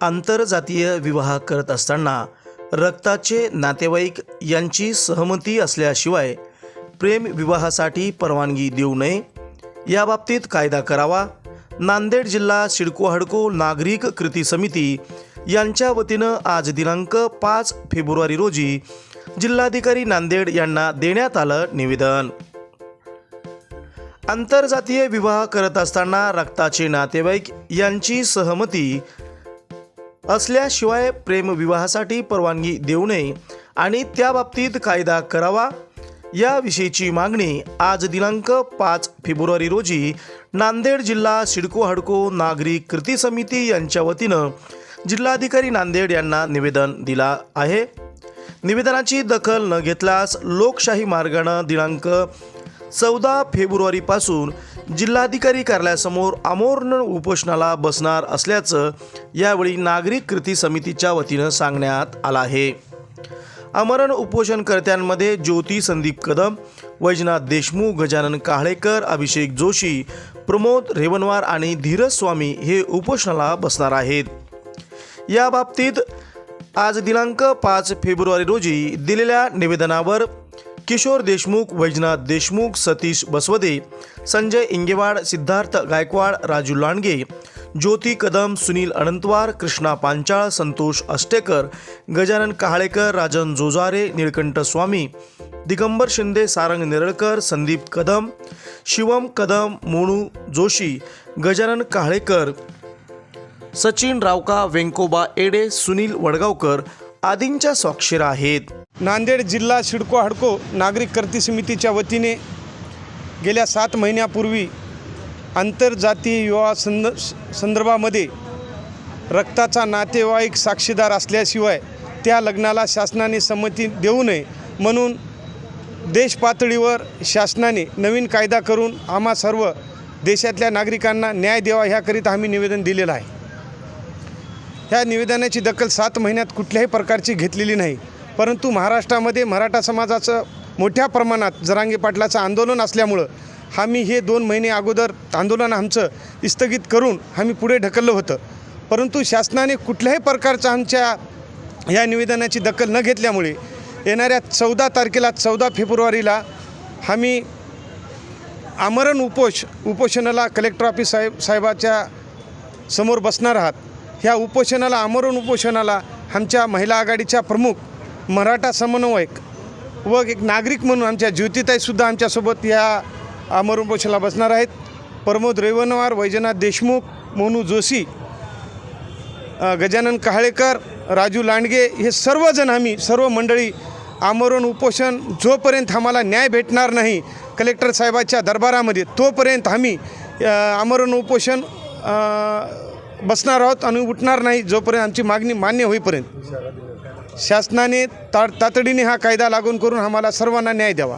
आंतरजातीय विवाह करत असताना रक्ताचे नातेवाईक यांची सहमती असल्याशिवाय प्रेम विवाहासाठी परवानगी देऊ नये. याबाबतीत कायदा करावा. नांदेड जिल्हा सिडको हडको नागरिक कृती समिती यांच्या वतीनं आज दिनांक पाच फेब्रुवारी रोजी जिल्हाधिकारी नांदेड यांना देण्यात आलं निवेदन. आंतरजातीय विवाह करत असताना रक्ताचे नातेवाईक यांची सहमती असल्याशिवाय प्रेमविवाहासाठी परवानगी देऊ नये आणि त्याबाबतीत कायदा करावा. याविषयीची मागणी आज दिनांक पाच फेब्रुवारी रोजी नांदेड जिल्हा सिडको हडको नागरिक कृती समिती यांच्या वतीनं जिल्हाधिकारी नांदेड यांना निवेदन दिला आहे. निवेदनाची दखल न घेतल्यास लोकशाही मार्गानं दिनांक चौदा फेब्रुवारीपासून जिल्हाधिकारी कार्यालयासमोर आमोरण उपोषणाला बसणार असल्याचं यावेळी नागरिक कृती समितीच्या वतीनं सांगण्यात आलं आहे. आमरण उपोषणकर्त्यांमध्ये ज्योती संदीप कदम वैजनाथ देशमुख गजानन काहळेकर अभिषेक जोशी प्रमोद रेवनवार आणि धीरज स्वामी हे उपोषणाला बसणार आहेत. याबाबतीत आज दिनांक पाच फेब्रुवारी रोजी दिलेल्या निवेदनावर किशोर देशमुख वैजनाथ देशमुख सतीश बसवदे संजय इंगेवाड सिद्धार्थ गायकवाड राजू लांडगे ज्योती कदम सुनील अनंतवार कृष्णा पांचाळ संतोष अष्टेकर गजानन कहाळेकर राजन जोजारे निळकंठ स्वामी दिगंबर शिंदे सारंग निरळकर संदीप कदम शिवम कदम मोनू जोशी गजानन काहळेकर सचिन रावका वेंकोबा एडे सुनील वडगावकर आदींच्या स्वाक्षर आहेत. नांदेड जिल्हा सिडको हडको नागरिक कृती समितीच्या वतीने गेल्या सात महिन्यापूर्वी आंतरजातीय विवाह संद संदर्भामध्ये रक्ताचा नातेवाईक साक्षीदार असल्याशिवाय त्या लग्नाला शासनाने संमती देऊ नये म्हणून देशपातळीवर शासनाने नवीन कायदा करून आम्हा सर्व देशातल्या नागरिकांना न्याय द्यावा ह्याकरिता आम्ही निवेदन दिलेलं आहे. ह्या निवेदनाची दखल सात महिन्यात कुठल्याही प्रकारची घेतलेली नाही. परंतु महाराष्ट्रामध्ये मराठा समाजाचं मोठ्या प्रमाणात जरांगे पाटलाचं आंदोलन असल्यामुळं आम्ही हे दोन महिने अगोदर आंदोलन आमचं स्थगित करून आम्ही पुढे ढकललं होतं. परंतु शासनाने कुठल्याही प्रकारचं आमच्या या निवेदनाची दखल न घेतल्यामुळे येणाऱ्या चौदा तारखेला चौदा फेब्रुवारीला आम्ही आमरण उपोष उपोषणाला कलेक्टर ऑफिस साहेब साहेबाच्या समोर बसणार आहात. ह्या उपोषणाला आमरण उपोषणाला आमच्या महिला आघाडीच्या प्रमुख मराठा समन्वयक व एक नागरिक म्हणून आमच्या ज्योतिताईसुद्धा आमच्यासोबत या आमरण उपोषणाला बसणार आहेत. प्रमोद रेवनवार वैजनाथ देशमुख मोनू जोशी गजानन काहळेकर राजू लांडगे हे सर्वजण आम्ही सर्व मंडळी आमरण उपोषण जोपर्यंत आम्हाला न्याय भेटणार नाही कलेक्टर साहेबाच्या दरबारामध्ये तोपर्यंत आम्ही आमरण उपोषण बसणार आहोत आणि उठणार नाही जोपर्यंत आमची मागणी मान्य होईपर्यंत. शासनाने ता तातडीने हा कायदा लागून करून आम्हाला सर्वांना न्याय द्यावा.